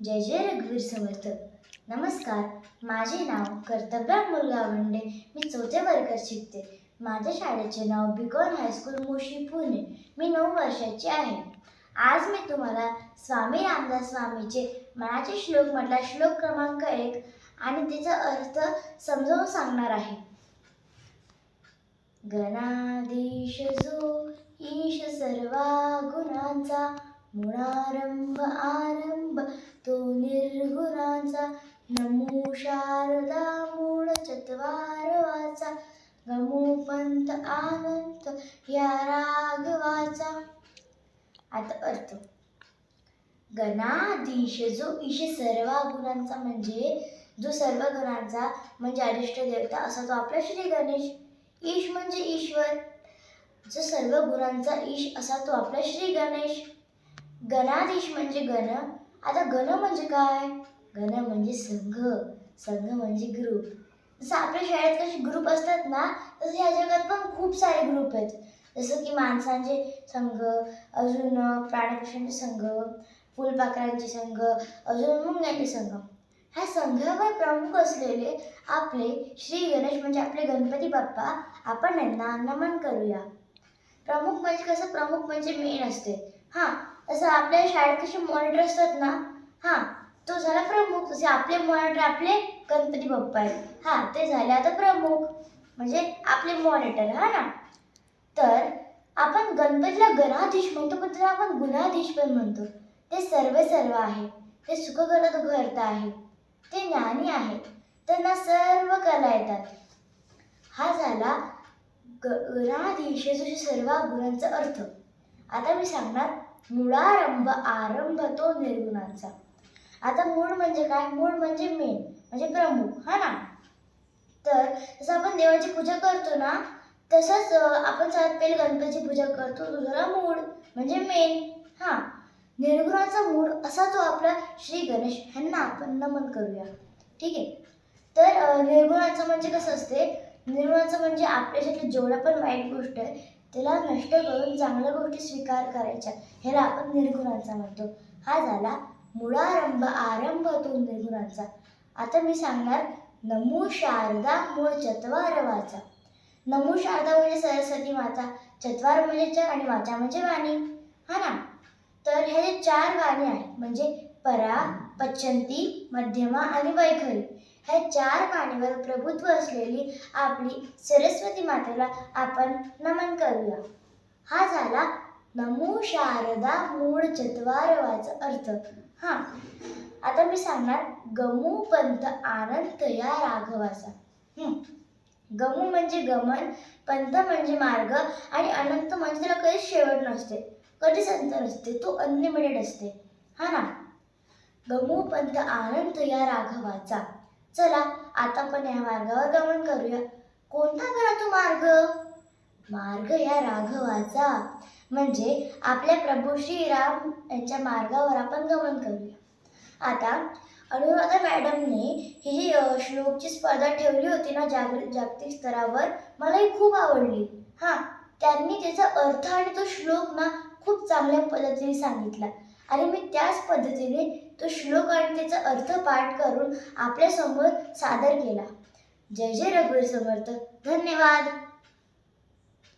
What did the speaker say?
जय जय रघुवीर समर्थ नमस्कार माझे नाव कर्तव्या मुलगावंडे मी चौथ्या वर्गात शिकते. माझ्या शाळेचे नाव Beacon high school Moshi Pune. मी नऊ वर्षाची आहे. आज मी तुम्हाला स्वामी रामदास स्वामीचे मनाचे श्लोक म्हटला श्लोक क्रमांक एक आणि त्याचा अर्थ समजावून सांगणार आहे. गणाधीश जो ईश सर्वा गुणांचा मुळारंभ आरंभ तो निर्गुणाचा नमो शारदा मूळ चत्वार वाचा. गमोपंत आनंत या राघवाचा आता अर्थ. गणाधीश जो ईश सर्व गुणांचा म्हणजे जो सर्व गुणांचा म्हणजे अरिष्ट देवता असा तो आपला श्री गणेश. ईश म्हणजे ईश्वर. जो सर्व गुणांचा ईश असा तो आपला श्री गणेश. गणाधीश म्हणजे गण. आता गण म्हणजे काय? गण म्हणजे संघ. संघ म्हणजे ग्रुप जसं आपल्या शाळेत कसे ग्रुप असतात ना तसे ह्या जगात पण खूप सारे ग्रुप आहेत. जसं की माणसांचे संघ अजून प्राणीपक्ष्यांचे संघ फुलपाखरांचे संघ अजून मुंग्यांचे संघ. ह्या संघावर प्रमुख असलेले आपले श्री गणेश म्हणजे आपले गणपती बाप्पा आपण यांना नमन करूया. प्रमुख म्हणजे कसं? प्रमुख म्हणजे मेन असते. हां तसं आपल्या शाळेत कसे मॉनिटर असतात ना हां तो झाला प्रमुख. जसे आपले मॉनिटर आपले गणपती बाप्पा आहेत. हां ते झाले आता प्रमुख. म्हणजे आपले मॉनिटर हा ना? तर आपण गणपतीला गणाधीश म्हणतो पण त्याला आपण गुणाधीश पण म्हणतो. ते सर्व सर्व आहे. ते सुख करत घरता आहे. ते ज्ञानी आहेत. त्यांना सर्व कला येतात. हा झाला गणाधीश. तुझे सर्व गुणांचा अर्थ. आता मी सांगणार मुळारंभ आरंभ तो निर्गुणांचा. आता मूळ म्हणजे काय? मूळ म्हणजे मेन म्हणजे प्रमुख हा ना? तर जसं आपण देवाची पूजा करतो ना तसंच आपण सात पहिले गणपतीची पूजा करतो तो झाला मूळ म्हणजे मेन हा? निर्गुणाचा मूळ असा तो आपला श्री गणेश ह्यांना आपण नमन करूया. ठीक आहे? तर निर्गुणाचं म्हणजे कसं असते? निर्गुणाचं म्हणजे आपल्याच्यातली जेवढ्या पण वाईट गोष्ट आहे त्याला नष्ट करून चांगल्या गोष्टी स्वीकार करायच्या ह्याला आपण निर्गुणांचा म्हणतो. हा झाला मुळारंभ आरंभ तो निर्गुणांचा. आता मी सांगणार नमो शारदा मूळ चत्वार वाचा. नमो शारदा म्हणजे सरस्वती माता चत्वार म्हणजे चार आणि वाचा म्हणजे वाणी. हा ना? तर हे जे चार वाणी आहेत म्हणजे परा पच्चंती मध्यमा आणि वैखरी. ह्या चार वाणीवर प्रभुत्व असलेली आपली सरस्वती मातेला आपण नमन करूया. हा झाला नमो शारदा मूळ चत्वारवाचा अर्थ. हा. आता मी सांगणार गमू पंत आनंद या राघवाचा. गमू म्हणजे गमन पंथ म्हणजे मार्ग आणि अनंत म्हणजे त्याला कधीच शेवट नसते. कधीच अंत नसते तो अनलिमिटेड असते. हा ना? गमू पंत आनंद या राघवाचा. चला आता पण या मार्गावर गमन करूया. कोणता बरा तो मार्ग? मार्ग या राघवाचा. म्हणजे आपल्या प्रभू श्री राम यांच्या मार्गावर आपण गमन करूया. आता अनुराधा मॅडमने ही जी श्लोकची स्पर्धा ठेवली होती ना जागृत जागतिक स्तरावर मला ही खूप आवडली. हां त्यांनी त्याचा अर्थ आणि तो श्लोक ना खूप चांगल्या पद्धतीने सांगितला. आणि मी त्याच पद्धतीने तो श्लोक आणि त्याचा अर्थ पाठ करून आपल्यासमोर सादर केला. जय जय रघुवीर समर्थ. धन्यवाद.